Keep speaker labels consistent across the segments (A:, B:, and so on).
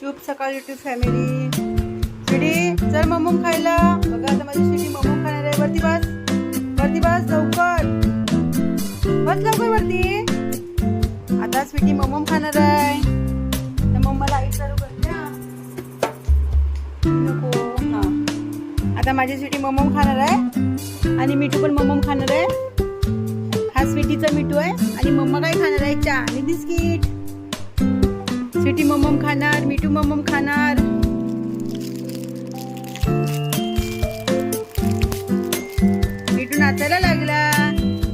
A: शुभ सकाळ YouTube family शिडी चल ममम खायला. बघा आता माझी शिडी ममम खाणार आहे. वरती बस. वरती बस लवकर. बस लवकर वरती. आता स्वीटी ममम खाणार आहे. तर मम्मा लाइट चालू करते नको. आता माझी स्वीटी ममम खाणार आहे. आणि मिठू पण ममम खाणार आहे. हा स्वीटीचा मिठू आहे. आणि मम्मा काय खाणार आहे? चहा आणि बिस्किट. स्वीटी खाणार मिठू मम्मम खाणार. मिठू नाचायला लागला.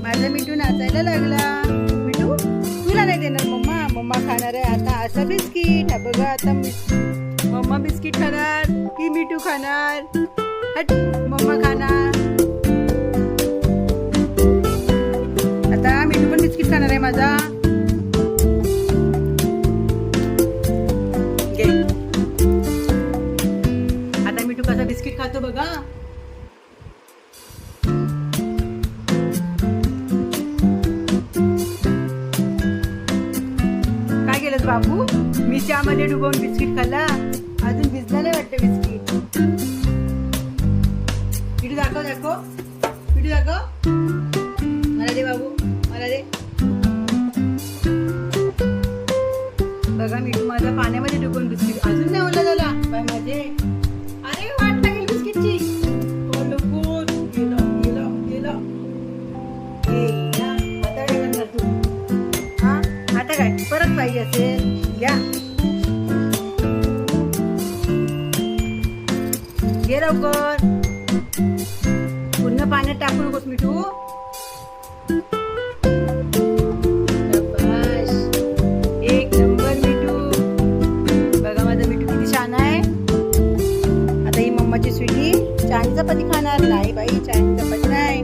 A: माझा मिठू नाचायला लागला. मिठू तुला नाही देणार मम्मा? मम्मा खाणार आहे आता असं बिस्किट. हा बघा आता मम्मा बिस्किट खाणार की मिठू खाणार. हट मम्मा खाणार. बिस्किट बघा. काय केलंस बाबू मी चहामध्ये डुबवून बिस्किट खाल्ला. अजून भिजला नाही वाटतं बिस्किट. इडू दाखव दाखव. इडू दाखव. मला दे बाबू मला दे. बघा मी माझा पाण्यामध्ये डुबून बिस्किट अजून नाही ओला झाला पण माझे. अरे वाट पाहिजे असेल घ्या घे लवकर. पूर्ण पाण्यात टाकू नकोस मिठू. एक बघा किती छान आहे. आता ही मम्माची स्वीटी चपाती खाणार. नाही बाई चायनी चपाती नाही.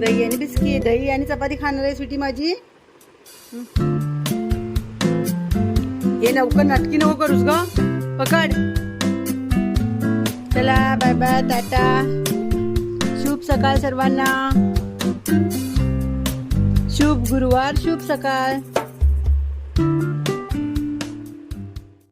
A: दही आणि बिस्किट दही आणि चपाती खाणार आहे स्वीटी माझी. हे लवकर नाटकी नको करूस ग. पकड. चला बाय बाय टाटा. शुभ सकाळ सर्वांना. शुभ गुरुवार शुभ सकाळ.